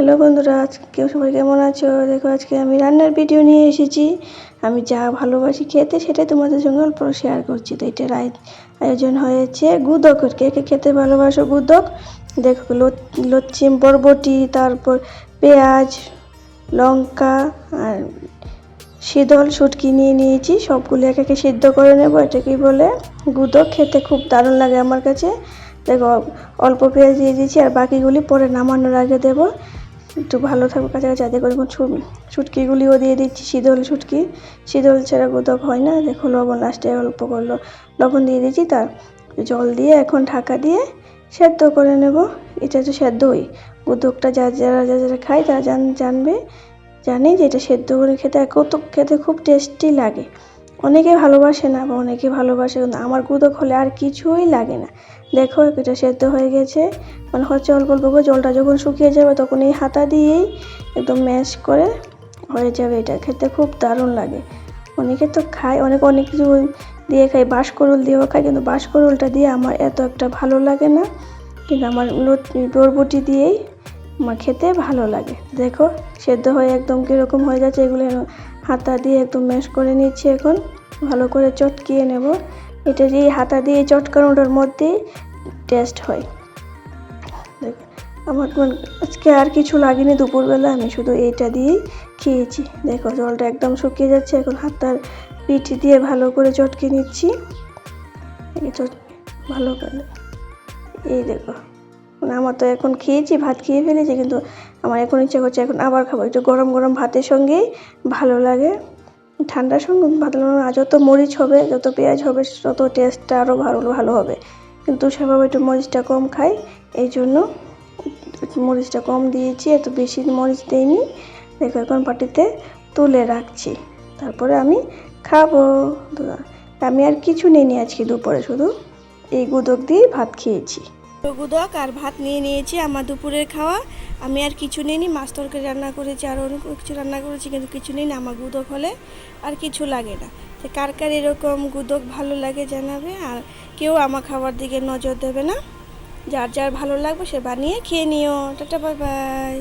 Hello বন্ধুরা, আজকে সবাই কেমন আছো? দেখো, আজকে আমি রান্নার ভিডিও নিয়ে এসেছি। আমি যা ভালোবাসি খেতে, সেটাই তোমাদের সঙ্গে অল্প শেয়ার করছি। তো এটা রায় আয়োজন হয়েছে গুদকের। কে কে খেতে ভালোবাসো গুদক? দেখো, লো- লচ্ছি, বরবটি, তারপর পেঁয়াজ, লঙ্কা, আর শীতল শুটকি নিয়ে নিয়েছি। সবগুলো এক একে সিদ্ধ করে নেব। এটাকেই বলে? গুদক খেতে খুব দারুণ লাগে আমার কাছে। দেখো, অল্প পেঁয়াজ দিয়ে দিয়েছি, আর বাকিগুলি পরে নামানোর আগে দেবো। একটু ভালো থাকবে কাছাকাছি যাতে করে ছুটকিগুলিও দিয়ে দিচ্ছি, শীতল ছুটকি। শীতল ছাড়া গুদক হয় না, দেখো লবণ লাস্টে অল্প করল। লবণ দিয়ে দিচ্ছি, তার জল দিয়ে এখন ঢাকা দিয়ে সেদ্ধ করে নেব। এটা তো সেদ্ধই গুদকটা যা, যারা যা যারা খায়, তারা জান, জানবে, জানি যে এটা সেদ্ধ করে খেতে, কত খেতে খুব টেস্টি লাগে। অনেকে ভালোবাসে না বা অনেকে ভালোবাসে কিন্তু আমার গুদক হলে আর কিছুই লাগে না। দেখো, এটা সেদ্ধ হয়ে গেছে। মানে হচ্ছে অল্প অল্প করে জলটা যখন শুকিয়ে যাবে তখন এই হাতা দিয়েই একদম ম্যাশ করে হয়ে যাবে এটা। খেতে খুব দারুণ লাগে। অনেকে তো খায়, অনেক অনেক কিছু দিয়ে খায়। বাঁশকরুল দিয়েও খায়, কিন্তু বাঁশকরুলটা দিয়ে আমার এত একটা ভালো লাগে না। কিন্তু আমার বরবটি দিয়েই আমার খেতে ভালো লাগে। দেখো, সেদ্ধ হয়ে একদম কীরকম হয়ে যাচ্ছে, এগুলো হাতা দিয়ে একদম ম্যাশ করে নিচ্ছি এখন। ভালো করে চটকিয়ে নেব। এটা দিয়ে হাতা দিয়ে চটকানোটার মধ্যেই টেস্ট হয়। দেখো, আমার আজকে আর কিছু লাগেনি দুপুরবেলা, আমি শুধু এইটা দিয়েই খেয়েছি। দেখো, জলটা একদম শুকিয়ে যাচ্ছে, এখন হাতার পিঠি দিয়ে ভালো করে চটকে নিচ্ছি। ভালো করে। এই দেখো মানে আমার তো এখন খেয়েছি, ভাত খেয়ে ফেলেছি, কিন্তু আমার এখন ইচ্ছা করছে এখন আবার খাব। একটু গরম গরম ভাতের সঙ্গেই ভালো লাগে। ঠান্ডার সঙ্গে আর যত মরিচ হবে, যত পেঁয়াজ হবে, তত টেস্টটা আরও ভালো ভালো হবে। কিন্তু সেভাবে একটু মরিচটা কম খাই। এই জন্য মরিচটা কম দিয়েছি, এত বেশি মরিচ দিইনি। দেখো, এখন পাটিতে তুলে রাখছি। তারপরে আমি খাব। আমি আর কিছু নিইনি আজকে দুপুরে, শুধু এই গুদক দিয়ে ভাত খেয়েছি। গুদক আর ভাত নিয়ে নিয়েছি আমার দুপুরের খাওয়া। আমি আর কিছু নিইনি, মাছ তরকারি রান্না করেছি, আর অন্য কিছু রান্না করেছি, কিন্তু কিছু নিইনি, আমার গুদক হলে আর কিছু লাগে না। তো কার কার এরকম গুদক ভালো লাগে জানাবে, আর কেউ আমার খাবার দিকে নজর দেবে না। যার যার ভালো লাগবে সে বানিয়ে খেয়ে নিও। Tata, bye bye.